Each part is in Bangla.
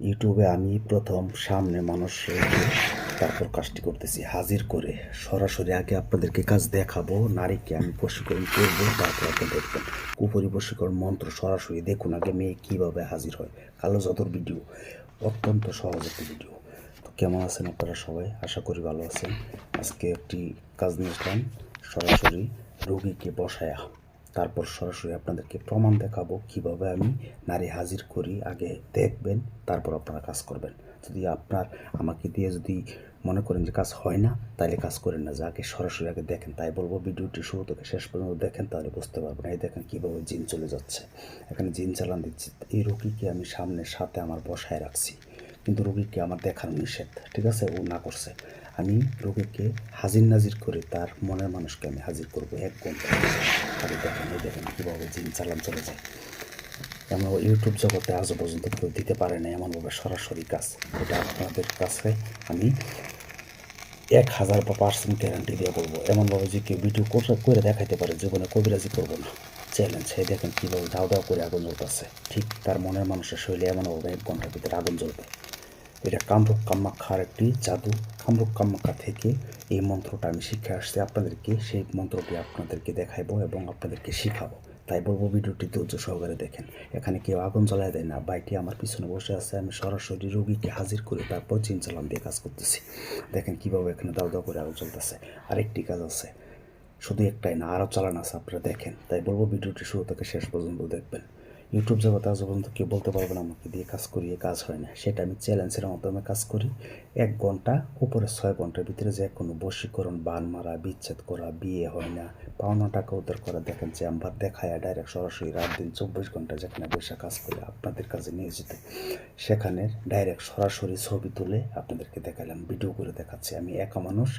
ইউটিউবে আমি প্রথম সামনে মানুষ তারপর কাজটি করতেছি। হাজির করে সরাসরি আগে আপনাদেরকে কাজ দেখাবো। নারীকে আমি বশীকরণ করব, তারপর আপনি দেখবেন। কুপুরি বশীকরণ মন্ত্র সরাসরি দেখুন আগে মেয়ে কীভাবে হাজির হয়। কালো জাদুর ভিডিও, অত্যন্ত সহজ একটি ভিডিও। তো কেমন আছেন আপনারা সবাই? আশা করি ভালো আছেন। আজকে একটি কাজ নিয়ে সরাসরি রোগীকে বসায়া। তারপর সরাসরি আপনাদেরকে প্রমাণ দেখাবো কীভাবে আমি নারী হাজির করি। আগে দেখবেন, তারপর আপনারা কাজ করবেন। যদি আপনার, আমাকে দিয়ে যদি মনে করেন যে কাজ হয় না তাহলে কাজ করেন না। যাকে সরাসরি আগে দেখেন, তাই বলব ভিডিওটি শুরু থেকে শেষ পর্যন্ত দেখেন, তাহলে বুঝতে পারবেন। এই দেখেন কীভাবে জিন চলে যাচ্ছে। এখানে জিন চালান দিচ্ছি। এই রোগীকে আমি সামনে সাথে আমার বসায় রাখছি। কিন্তু রোগীকে আমার দেখানো নিষেধ, ঠিক আছে? ও না করছে। আমি রোগীকে হাজির নাজির করে তার মনের মানুষকে আমি হাজির করব এক ঘণ্টা। দেখেন, এই দেখেন কীভাবে জিন চালান চলে যায়। এমন ইউটিউব জগতে আজও পর্যন্ত কেউ দিতে পারে না, এমনভাবে সরাসরি কাজ। এটা আপনাদের কাছে আমি এক হাজার বা পার্সেন্ট গ্যারান্টি দিয়ে বলব। এমনভাবে যে কেউ ভিডিও করে দেখাইতে পারে, জীবনে কবিরাজি করব না। চ্যালেঞ্জ সে দেখেন কীভাবে দাও দাও করে আগুন জ্বলতেছে। ঠিক তার মনের মানুষের শৈলী এমনভাবে এক ঘণ্টার ভিতরে আগুন জ্বলবে। এটা কামরূপ কামাক্ষার একটি জাদু। কামরূপ কামাক্ষা থেকে এই মন্ত্রটা আমি শিখে আসছি আপনাদেরকে। সেই মন্ত্রটি আপনাদেরকে দেখাইবো এবং আপনাদেরকে শিখাবো। তাই বলব ভিডিওটি ধৈর্য সহকারে দেখেন। এখানে কেউ আগুন জ্বালায় দেয় না। বাইটি আমার পিছনে বসে আছে। আমি সরাসরি রোগীকে হাজির করে তারপর চিন চালান দিয়ে কাজ করতেছি। দেখেন কীভাবে এখানে দাও দাও করে আগুন চলতেছে আরেকটি কাজ আছে। শুধু একটাই না আরও চালান আছে, আপনারা দেখেন। তাই বলব ভিডিওটি শুরু থেকে শেষ পর্যন্ত দেখবেন। ইউটিউব জগতে আজ পর্যন্ত কেউ বলতে পারবে না, আমাকে দিয়ে কাজ করিয়ে কাজ হয় না। সেটা আমি চ্যালেঞ্জের মাধ্যমে কাজ করি। এক ঘণ্টা, উপরে ছয় ঘণ্টার ভিতরে যে কোনো বশীকরণ, বান মারা, বিচ্ছেদ করা, বিয়ে হয় না, পাওনা টাকা উদ্ধার করা, দেখেন চেম্বার দেখায় ডাইরেক্ট সরাসরি রাত দিন চব্বিশ ঘণ্টা যেখানে বসে কাজ করে, আপনাদের কাছে নিয়ে যেতে। সেখানে ডাইরেক্ট সরাসরি ছবি তুলে আপনাদেরকে দেখালাম ভিডিও করে দেখাচ্ছি। আমি একা মানুষ,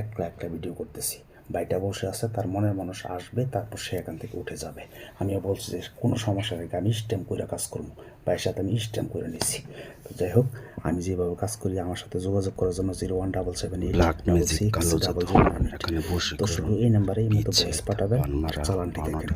একলা একটা ভিডিও করতেছি। বাইটা বসে আছে, তার মনের মানুষ আসবে, তারপর সে এখান থেকে উঠে যাবে। আমিও বলছি যে কোনো সমস্যা নেই, আমি স্ট্যাম্প করে কাজ করব। ভাইয়ের সাথে আমি স্ট্যাম্প করে নিচ্ছি তো যাই হোক আমি যেভাবে কাজ করি আমার সাথে যোগাযোগ করার জন্য zero one double seven eight double six double zero এখানে বশীকরণ, তো শুধু এই নাম্বারে এই মতো ভয়েস পাঠাবেন। বান চালানটি দেখেন।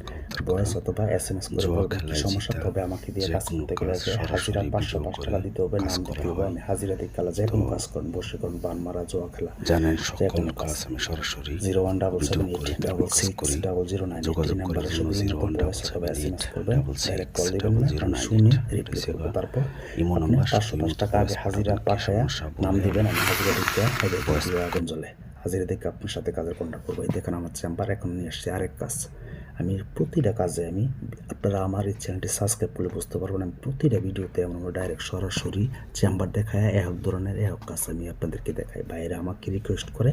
ভয়েস অথবা এস এম এস করে বলবেন কি সমস্যা? তবে আমাকে দিয়ে কাজ করতে গেলে হাজিরা পাঁচশো পাঁচ টাকা দিতে হবে নাম করা দিতে হবে আমি হাজিরা দিই খেলা যে কোনো কাজ করেন বসীকরণ বান মারা জোয়া খেলা। জানেন যে কোনো কাজ। আমি সরাসরি zero one double seven eight double six double zero nine যোগাযোগ নাম্বারে করার শুধু জন্য zero one double seven eight double six call double zero nine শুনে রিপ্লাই করব তারপর ইমো আপনি নাম্বার পাঁচশো পাঁচ টাকা আগে হাজিরা পাঠায়া নাম দিবেন আমি হাজিরা দিতে হাজিরা আগুন জ্বলে হাজিরা দেখে আপনার সাথে কাজের কন্ট্যাক্ট করব। এই দেখেন আমার চেম্বার এখন নিয়ে আসছে আরেক কাজ। আমি প্রতিটা কাজে আমি, আপনারা আমার এই চ্যানেলটি সাবস্ক্রাইব করলে বুঝতে পারবেন, আমি প্রতিটা ভিডিওতে আমার ডাইরেক্ট সরাসরি চেম্বার দেখায়, এক ধরনের, এক কাজ আমি আপনাদেরকে দেখাই। বাইরে আমাকে রিকোয়েস্ট করে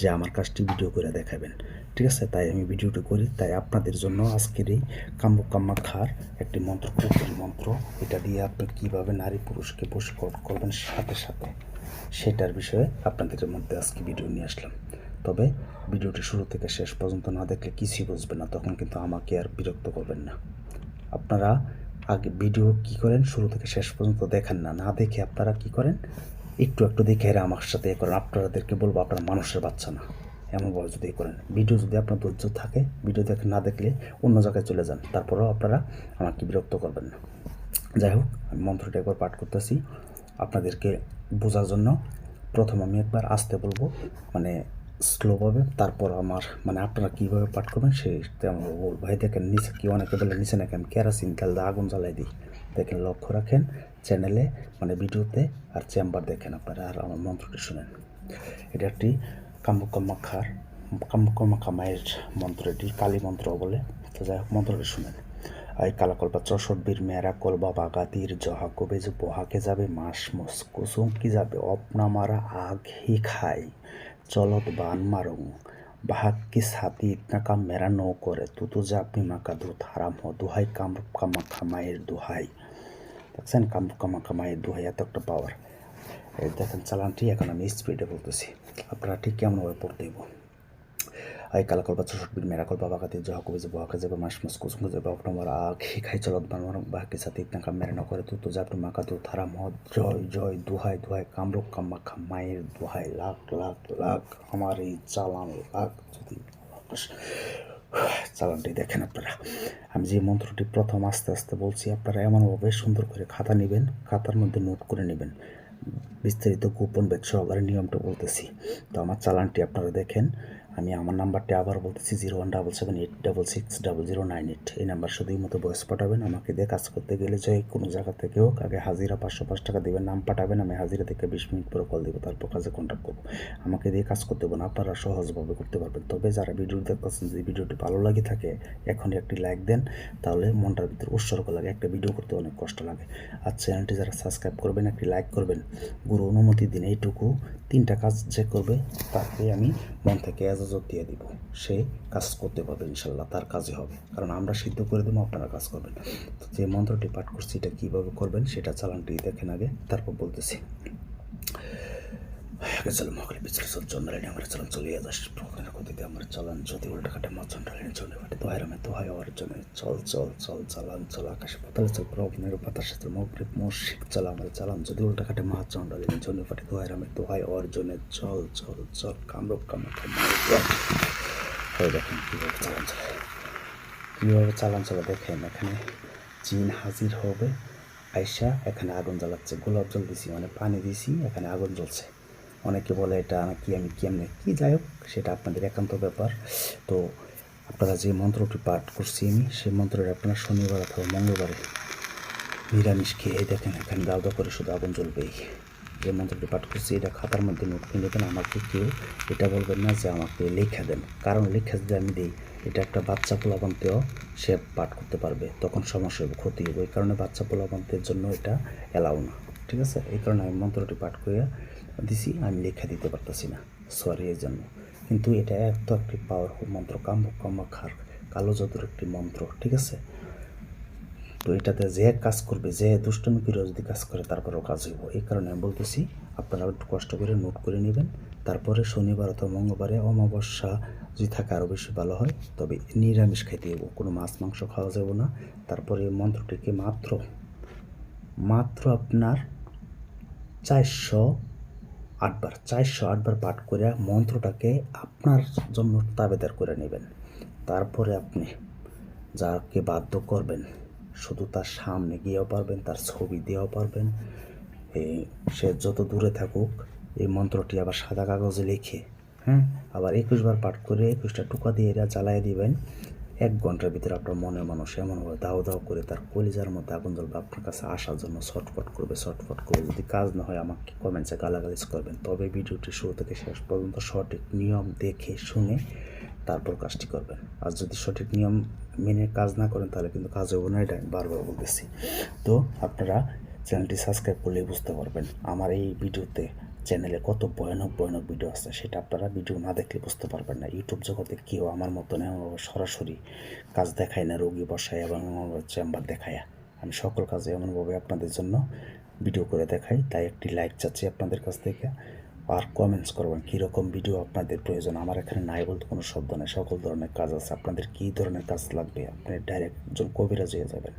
যে আমার কাজটি ভিডিও করে দেখাবেন। ঠিক আছে? তাই আমি ভিডিওটি করি। তাই আপনাদের জন্য আজকের এই কাম্য কামাক্ষার একটি মন্ত্র কুকুরি মন্ত্র, এটা দিয়ে আপনি কীভাবে নারী পুরুষকে বশীকরণ করবেন সাথে সাথে, সেটার বিষয়ে আপনাদের মধ্যে আজকে ভিডিও নিয়ে আসলাম। তবে ভিডিওটি শুরু থেকে শেষ পর্যন্ত না দেখলে কিছুই বুঝবেন না, তখন কিন্তু আমাকে আর বিরক্ত করবেন না। আপনারা আগে ভিডিও কি করেন শুরু থেকে শেষ পর্যন্ত দেখেন না না দেখে আপনারা কি করেন? একটু একটু দেখে এরা আমার সাথে এ করেন। আপনাদেরকে বলব আপনারা মানুষের বাচ্চা না, এমন এমনভাবে যদি করেন। ভিডিও যদি আপনার ধৈর্য থাকে, ভিডিও দেখে না দেখলে অন্য জায়গায় চলে যান, তারপরেও আপনারা আমাকে বিরক্ত করবেন না। যাই হোক, আমি মন্ত্রটা একবার পাঠ করতেছি। আপনাদেরকে বোঝার জন্য প্রথম আমি একবার আসতে বলব। মানে স্লোভাবে তারপর আমার মানে আপনারা কীভাবে পাঠ করবেন সেই তেমন বলব। ভাই, দেখেন নিচে কি অনেকে বলে, নিচে নাকি আমি কেরাসিন তেল দিয়ে আগুন জ্বালাই দিই। দেখেন, লক্ষ্য রাখেন, চ্যানেলে মানে ভিডিওতে আর চেম্বার দেখেন আপনারা, আর আমার মন্ত্রটি শুনেন। এটা একটি কাম্যকম্মাক্ষার কাম্যকম্মাক্ষা মায়ের মন্ত্র, এটি কালী মন্ত্র বলে। তো যাই হোক মন্ত্রটি শুনেন। আই কালাকল্পা চষটবির মেরা কলবা বাগাতির জহা কবে যে বহাকে যাবে, মাস মস কুসুম কি যাবে, অপনা মারা আগ হি চলত বান মারং। বাহাক কি সাথী ইতনা কাম মেরা নো করে তুতু যা আপনি মাকা দুধ হারাম হ। দুহাই কাম কামাখা মায়ের দুহাই। দেখছেন কামরূপ কামা মায়ের দুহাই। এত পাওয়ার দেখেন, চালানটি এখন আমি স্পিডে বলতেছি। আপনারা ঠিক কেমনভাবে পড়তে দেবো কালা কলবা চষট বিন মেরা কলবা বাগাতে জহা কবে যে বহাকে যাবে মাস মাস কুসুম যাবে আপনার মারা আগ শিখাই চলত বানমার বাহাকে সাথে ইতনাকা মেরে না করে তু তো যাবে মাকা তো থারা মহৎ জয় জয় দুহাই দুহাই কামরূপ কামাখা মায়ের দুহাই লাখ লাখ লাখ আমার এই চালান লাখ যদি চালানটি দেখেন আপনারা আমি যে মন্ত্রটি প্রথম আস্তে আস্তে বলছি আপনারা এমনভাবে সুন্দর করে খাতা নেবেন খাতার মধ্যে নোট করে নেবেন বিস্তারিত গোপন বেদ সহকারে নিয়মটা বলতেছি তো আমার চালানটি আপনারা দেখেন আমি আমার নাম্বারটি আবার বলতেছি zero one double seven eight double six double zero nine eight. এই নাম্বার শুধুই মতো বয়স পাঠাবেন, আমাকে দিয়ে কাজ করতে গেলে যে কোনো জায়গা থেকে হোক, আগে হাজিরা পাঁচশো পাঁচ টাকা দেবেন, নাম পাঠাবেন, আমি হাজিরা থেকে বিশ মিনিট পরে কল দেবো, তারপর কাজে কন্ট্যাক্ট করব। আমাকে দিয়ে কাজ করতে হবে না আপনারা সহজভাবে করতে পারবেন। তবে যারা ভিডিও দেখতেছেন, যদি ভিডিওটি ভালো লাগে থাকে, এখনই একটি লাইক দেন, তাহলে মনটার ভিতরে উৎসর্গ লাগে, একটা ভিডিও করতে অনেক কষ্ট লাগে। আর চ্যানেলটি যারা সাবস্ক্রাইব করবেন, একটি লাইক করবেন, গুরু অনুমতি দিন, এইটুকু তিনটা কাজ যে করবে, তাকে আমি মন থেকে এজাজত দিয়ে দিব। সে কাজ করতে পারবে ইনশাল্লাহ তার কাজে হবে। কারণ আমরা সিদ্ধ করে দেবো, আপনারা কাজ করবেন। তো যে মন্ত্রটি পাঠ করছি, এটা কীভাবে করবেন, সেটা চালানটি দেখেন আগে, তারপর বলতেছি। চলো মকলে পিছলে সব চন্দ্রায়ণী আমার চালান চলিয়ে যাস প্রকৃতির গতিতে আমার চালান, যদি উল্টা কাটে মা চন্দ্রায়ণী চলে বাটে তো হায়রামে তো হয় অর্জনে চল চল চল, চালান, চল, আকাশে পাতালে, চল প্রভনের পাতার সাথে মকরে মশিক চালা, আমার চালান, যদি উল্টা কাটে মা চন্দ্রায়ণী চলে বাটে তো হায়রামে তো হয় অর্জনে চল চল চল, কামরূপ মায়ের হয় দেখেন কীভাবে চালান চালায় কীভাবে চালান চালা দেখেন, এখানে জিন হাজির হবে। আয়সা এখানে আগুন জ্বালাচ্ছে, গোলাপ জল দিছি মানে পানি দিছি, এখানে আগুন জ্বলছে। অনেকে বলে এটা কি, আমি কেমনে কি, যাই হোক, সেটা আপনাদের একান্ত ব্যাপার। তো আপনারা যে মন্ত্রটি পাঠ করছি আমি, সেই মন্ত্রটা আপনারা শনিবার অথবা মঙ্গলবারে নিরামিষ খেয়ে দেখেন, এখানে দাও করে শুধু আগুন জ্বলবেই। যে মন্ত্রটি পাঠ করছি, এটা খাতার মধ্যে নোট করে নেবেন আমাকে কেউ এটা বলবেন না যে আমাকে লেখা দেন। কারণ লেখা যদি আমি দিই, এটা একটা বাচ্চা পোলাপান্তেও সে পাঠ করতে পারবে। তখন সমস্যা হবে, ক্ষতি হবে। এই কারণে বাচ্চা পোলাপান্তের জন্য এটা এলাও না। ঠিক আছে? এই কারণে আমি মন্ত্রটি পাঠ করে দিছি, আমি লেখা দিতে পারতেছি না। সরি এই জন্য। কিন্তু এটা এত একটি পাওয়ারফুল মন্ত্র কাম্য কামাখার কালো জাদুর একটি মন্ত্র, ঠিক আছে? তো এটাতে যে কাজ করবে, যে দুষ্টমি যদি কাজ করে, তারপরেও কাজ হইব। এই কারণে আমি বলতেছি, আপনারা একটু কষ্ট করে নোট করে নেবেন। তারপরে শনিবার অথবা মঙ্গলবারে অমাবস্যা যদি থাকে আরও বেশি ভালো হয়। তবে নিরামিষ খাইতে হইব, কোনো মাছ, মাংস খাওয়া যাব না। তারপরে মন্ত্রটিকে মাত্র মাত্র আপনার চারশো আটবার, চারশো আটবার পাঠ করে মন্ত্রটাকে আপনার জন্য তাবেদার করে নেবেন। তারপরে আপনি যাকে বাধ্য করবেন, শুধু তার সামনে গিয়েও পারবেন, তার ছবি দিয়েও পারবেন এই সে যত দূরে থাকুক, এই মন্ত্রটি আবার সাদা কাগজে লিখে হ্যাঁ আবার একুশবার পাঠ করে একুশটা টুকা দিয়ে এরা জ্বালায় দিবেন। এক ঘণ্টার ভিতরে আপনার মনে মানুষ এমনভাবে দাও দাও করে তার কলিজার মধ্যে আগুন জ্বলবে, আপনার কাছে আসার জন্য শর্টফট করবে শর্টফট করবে যদি কাজ না হয় আমাকে কমেন্টসে গালাগালিজ করবেন? তবে ভিডিওটি শুরু থেকে শেষ পর্যন্ত সঠিক নিয়ম দেখে শুনে তারপর কাজটি করবেন। আর যদি সঠিক নিয়ম মেনে কাজ না করেন, তাহলে কিন্তু কাজ হবে না, এটা বারবার বলতেছি। তো আপনারা চ্যানেলটি সাবস্ক্রাইব করলেই বুঝতে পারবেন আমার এই ভিডিওতে চ্যানেলে কত ভয়ানক ভয়ানক ভিডিও আছে সেটা আপনারা ভিডিও না দেখলে বুঝতে পারবেন না। ইউটিউব জগতে কেউ আমার এমনভাবে সরাসরি কাজ দেখায় না, রোগী বসায় এবং এমনভাবে চেম্বার দেখায়। আমি সকল কাজে এমনভাবে আপনাদের জন্য ভিডিও করে দেখাই, তাই একটি লাইক চাচ্ছি আপনাদের কাছ থেকে। আর কমেন্টস করবেন, কীরকম ভিডিও আপনাদের প্রয়োজন? আমার এখানে নাই বলতে কোনো শব্দ নেই। সকল ধরনের কাজ আছে। আপনাদের কী ধরনের কাজ লাগবে? আপনি ডাইরেক্ট একজন কবিরাজ হয়ে যাবেন।